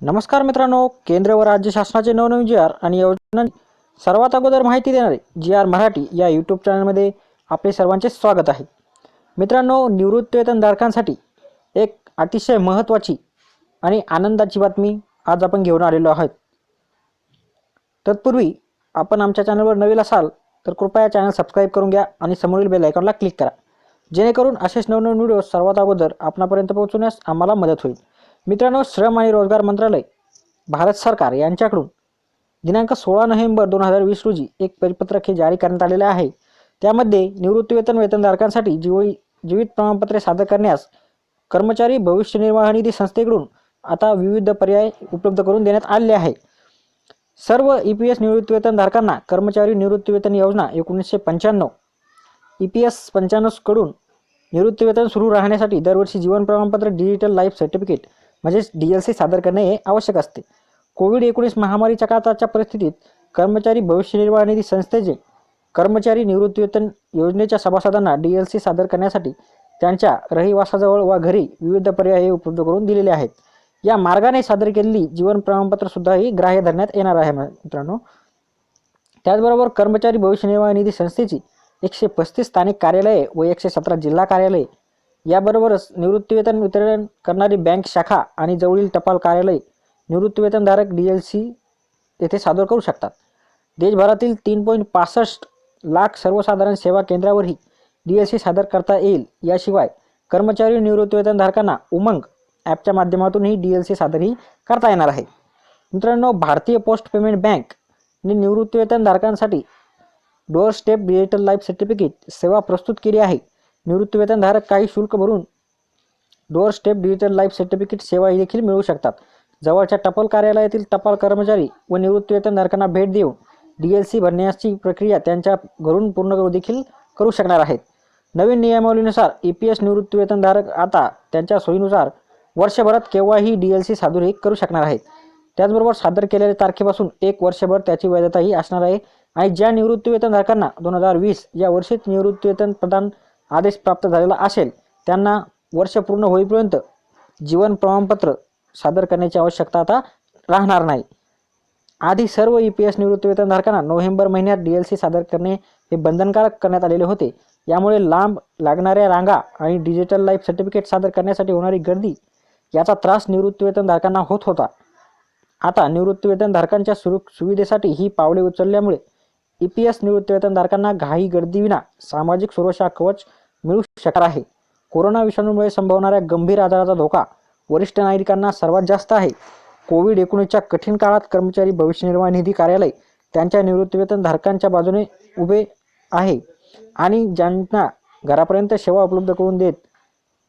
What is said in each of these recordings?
नमस्कार मित्रांनो केंद्र व राज्य शासनाचे नवनवीन जी आर आणि योजना सर्वात अगोदर माहिती देणारे जी आर मराठी या यूट्यूब चॅनलमध्ये आपले सर्वांचे स्वागत आहे. मित्रांनो निवृत्तीवेतनधारकांसाठी एक अतिशय महत्त्वाची आणि आनंदाची बातमी आज आपण घेऊन आलेलो आहोत. तत्पूर्वी आपण आमच्या चॅनलवर नवीन असाल तर कृपया चॅनल सबस्क्राईब करून घ्या आणि समोरील बेल आयकॉनला क्लिक करा. जेणेकरून असेच नवनवीन व्हिडिओ सर्वात अगोदर आपणापर्यंत पोहोचवण्यास आम्हाला मदत होईल. मित्रांनो श्रम आणि रोजगार मंत्रालय भारत सरकार यांच्याकडून दिनांक सोळा नोव्हेंबर दोन हजार वीस रोजी एक परिपत्रक हे जारी करण्यात आलेले आहे. त्यामध्ये निवृत्तीवेतन वेतनधारकांसाठी जीवी जीवित प्रमाणपत्रे सादर करण्यास कर्मचारी भविष्य निर्वाह निधी संस्थेकडून आता विविध पर्याय उपलब्ध करून देण्यात आले आहे. सर्व ई पी एस निवृत्तीवेतनधारकांना कर्मचारी निवृत्तीवेतन योजना एकोणीसशे पंच्याण्णव ई पी एस पंच्याण्णवकडून निवृत्तीवेतन सुरू राहण्यासाठी दरवर्षी जीवन प्रमाणपत्र डिजिटल लाईफ सर्टिफिकेट म्हणजेच डी एल सी सादर करणे हे आवश्यक असते. कोविड एकोणीस महामारीच्या काळाच्या परिस्थितीत कर्मचारी भविष्य निर्वाह निधी संस्थेचे कर्मचारी निवृत्तीवेतन योजनेच्या सभासदांना डी एल सी सादर करण्यासाठी त्यांच्या रहिवासाजवळ वा घरी विविध पर्याय हे उपलब्ध करून दिलेले आहेत. या मार्गाने सादर केलेली जीवन प्रमाणपत्रसुद्धा ही ग्राह्य धरण्यात येणार आहे मित्रांनो. त्याचबरोबर कर्मचारी भविष्य निर्वाह निधी संस्थेची एकशे पस्तीस स्थानिक कार्यालये व एकशे सतरा जिल्हा कार्यालये याबरोबरच निवृत्तीवेतन वितरण करणारी बँक शाखा आणि जवळील टपाल कार्यालय निवृत्तीवेतनधारक डी एल सी येथे सादर करू शकतात. देशभरातील तीन पॉईंट पासष्ट लाख सर्वसाधारण सेवा केंद्रावरही डी एल सी सादर करता येईल. याशिवाय कर्मचारी निवृत्तीवेतनधारकांना उमंग ॲपच्या माध्यमातूनही डी एल सी सादरही करता येणार आहे. मित्रांनो भारतीय पोस्ट पेमेंट बँकने निवृत्तीवेतनधारकांसाठी door step digital life certificate सेवा प्रस्तुत केली आहे. निवृत्तीवेतनधारक काही शुल्क भरून door step digital life certificate सेवा ही देखील मिळू शकतात. जवळच्या टपाल कार्यालयातील टपाल कर्मचारी व निवृत्तीवेतनधारकांना भेट देऊन डी एल सी भरण्याची प्रक्रिया त्यांच्या घरून पूर्ण करू देखील करू शकणार आहेत. नवीन नियमावलीनुसार ई पी एस निवृत्तीवेतनधारक आता त्यांच्या सोयीनुसार वर्षभरात केव्हाही डी एल सी सादर करू शकणार आहेत. त्याचबरोबर सादर केलेल्या तारखेपासून एक वर्षभर त्याची वैधताही असणार आहे. आणि ज्या निवृत्तीवेतनधारकांना दोन हजार वीस या वर्षीच निवृत्तीवेतन प्रदान आदेश प्राप्त झालेला असेल त्यांना वर्ष पूर्ण होईपर्यंत जीवन प्रमाणपत्र सादर करण्याची आवश्यकता आता राहणार नाही. आधी सर्व ई पी एस निवृत्तीवेतनधारकांना नोव्हेंबर महिन्यात डी एल सी सादर करणे हे बंधनकारक करण्यात आलेले होते. यामुळे लांब लागणाऱ्या रांगा आणि डिजिटल लाईफ सर्टिफिकेट सादर करण्यासाठी होणारी गर्दी याचा त्रास निवृत्तीवेतनधारकांना होत होता. आता निवृत्तीवेतनधारकांच्या सुरू सुविधेसाठी ही पावले उचलल्यामुळे ई पी एस निवृत्तीवेतनधारकांना घाई गर्दीविना सामाजिक सुरक्षा कवच मिळू शकणार आहे. कोरोना विषाणूमुळे संभवणाऱ्या गंभीर आजाराचा धोका वरिष्ठ नागरिकांना सर्वात जास्त आहे. कोविड एकोणीसच्या कठीण काळात कर्मचारी भविष्य निर्वाह निधी कार्यालय त्यांच्या निवृत्तीवेतनधारकांच्या बाजूने उभे आहे आणि ज्यांना घरापर्यंत सेवा उपलब्ध करून देत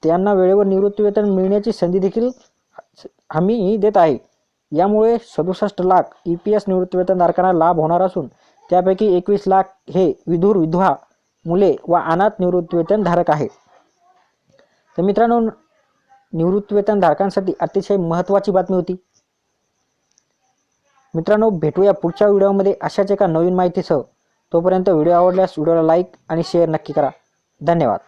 त्यांना वेळेवर निवृत्तीवेतन मिळण्याची संधी देखील हमी देत आहे. यामुळे सदुसष्ट लाख ई पी एस निवृत्तीवेतनधारकांना लाभ होणार असून त्यापैकी एकवीस लाख हे विधूर विधवा मुले व अनाथ निवृत्तीवेतनधारक आहे तर मित्रांनो निवृत्तीवेतनधारकांसाठी अतिशय महत्त्वाची बातमी होती. मित्रांनो भेटूया पुढच्या व्हिडिओमध्ये अशाच एका नवीन माहितीसह. तोपर्यंत व्हिडिओ आवडल्यास व्हिडिओला लाईक आणि शेअर नक्की करा. धन्यवाद.